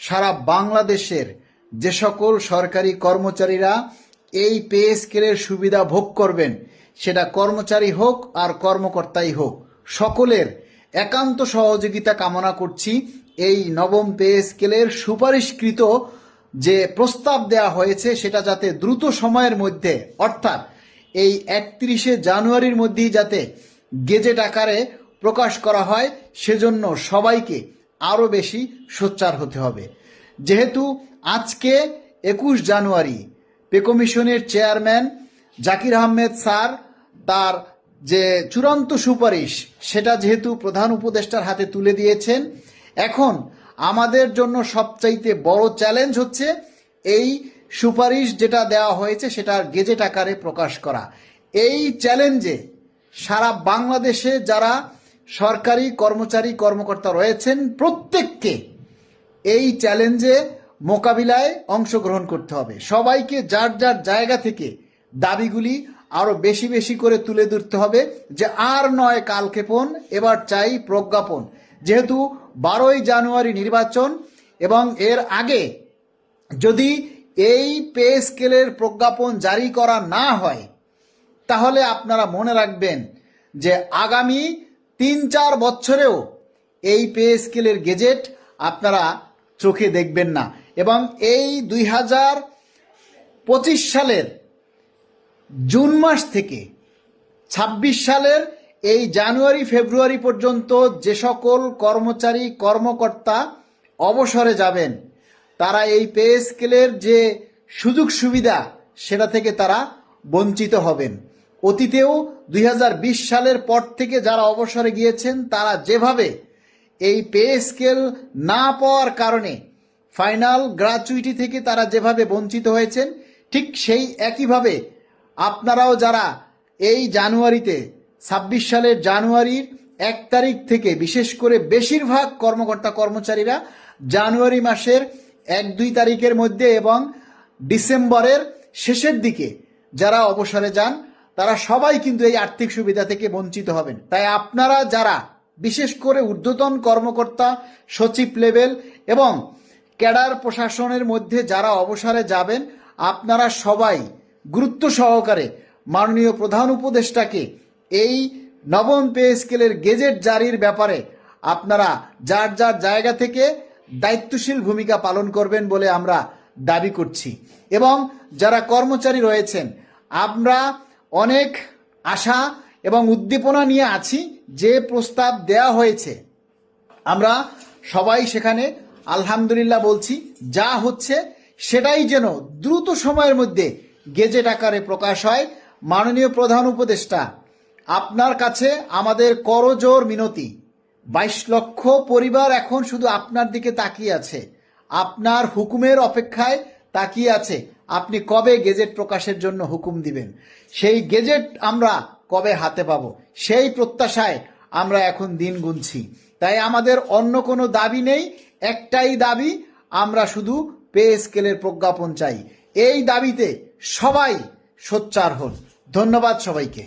সারা বাংলাদেশের যে সকল সরকারি কর্মচারীরা এই পে স্কেলের সুবিধা ভোগ করবেন, সেটা কর্মচারী হোক আর কর্মকর্তাই হোক, সকলের একান্ত সহযোগিতা কামনা করছি এই নবম পে স্কেলের সুপারিশকৃত যে প্রস্তাব দেওয়া হয়েছে, সেটা যাতে দ্রুত সময়ের মধ্যে, অর্থাৎ এই একত্রিশে জানুয়ারির মধ্যেই যাতে গেজেট আকারে প্রকাশ করা হয়, সেজন্য সবাইকে আরও বেশি সোচ্চার হতে হবে। যেহেতু আজকে একুশ জানুয়ারি, পে কমিশনের চেয়ারম্যান জাকির আহমেদ স্যার তার যে চূড়ান্ত সুপারিশ, সেটা যেহেতু প্রধান উপদেষ্টার হাতে তুলে দিয়েছেন, এখন আমাদের জন্য সবচাইতে বড় চ্যালেঞ্জ হচ্ছে এই সুপারিশ যেটা দেওয়া হয়েছে, সেটার গেজেট আকারে প্রকাশ করা। এই চ্যালেঞ্জে সারা বাংলাদেশে যারা সরকারি কর্মচারী কর্মকর্তা রয়েছেন প্রত্যেককে। এই চ্যালেঞ্জে মোকাবিলায় অংশগ্রহণ করতে হবে। সবাইকে যার যার জায়গা থেকে দাবিগুলি আরও বেশি বেশি করে তুলে ধরতে হবে যে আর নয় কালক্ষেপণ এবার চাই প্রজ্ঞাপন। যেহেতু বারোই জানুয়ারি নির্বাচন এবং এর আগে যদি এই পে স্কেলের প্রজ্ঞাপন জারি করা না হয়, তাহলে আপনারা মনে রাখবেন যে আগামী তিন চার বছরেও এই পে স্কেলের গেজেট আপনারা চোখে দেখবেন না। এবং এই দুই হাজার পঁচিশ সালের জুন মাস থেকে ছাব্বিশ সালের এই জানুয়ারি, ফেব্রুয়ারি পর্যন্ত যে সকল কর্মচারী, কর্মকর্তা অবসরে যাবেন, তারা এই পে স্কেলের যে সুযোগ সুবিধা সেটা থেকে তারা বঞ্চিত হবেন। অতীতেও দুই হাজার বিশ সালের পর থেকে যারা অবসরে গিয়েছেন, তারা যেভাবে এই পে স্কেল না পাওয়ার কারণে ফাইনাল গ্রাচুইটি থেকে তারা যেভাবে বঞ্চিত হয়েছেন, ঠিক সেই একইভাবে আপনারাও যারা এই জানুয়ারিতে, ছাব্বিশ সালের জানুয়ারির এক তারিখ থেকে, বিশেষ করে বেশিরভাগ কর্মকর্তা কর্মচারীরা জানুয়ারি মাসের এক দুই তারিখের মধ্যে এবং ডিসেম্বরের শেষের দিকে যারা অবসরে যান তারা সবাই কিন্তু এই আর্থিক সুবিধা থেকে বঞ্চিত হবেন। তাই আপনারা যারা, বিশেষ করে ঊর্ধ্বতন কর্মকর্তা, সচিব লেভেল এবং ক্যাডার প্রশাসনের মধ্যে যারা অবসরে যাবেন, আপনারা সবাই গুরুত্ব সহকারে মাননীয় প্রধান উপদেষ্টাকে এই নবম পে স্কেলের গেজেট জারির ব্যাপারে আপনারা যার যার জায়গা থেকে দায়িত্বশীল ভূমিকা পালন করবেন বলে আমরা দাবি করছি। এবং যারা কর্মচারী রয়েছেন, আমরা অনেক আশা এবং উদ্দীপনা নিয়ে আছি, যে প্রস্তাব দেয়া হয়েছে। আমরা সবাই সেখানে আলহামদুলিল্লাহ বলছি, যা হচ্ছে সেটাই যেন দ্রুত সময়ের মধ্যে গেজেট আকারে প্রকাশ হয়। মাননীয় প্রধান উপদেষ্টা, আপনার কাছে আমাদের করজোর মিনতি। বাইশ লক্ষ পরিবার এখন শুধু আপনার দিকে তাকিয়ে আছে। আপনার হুকুমের অপেক্ষায় তাকিয়ে আছে, আপনি কবে গেজেট প্রকাশের জন্য হুকুম দিবেন? সেই গেজেট আমরা কবে হাতে পাবো? সেই প্রত্যাশায় আমরা এখন দিন গুনছি। তাই আমাদের অন্য কোনো দাবি নেই, একটাই দাবি, আমরা শুধু পে স্কেলের প্রজ্ঞাপন চাই। এই দাবিতে সবাই সোচ্চার হন। ধন্যবাদ সবাইকে।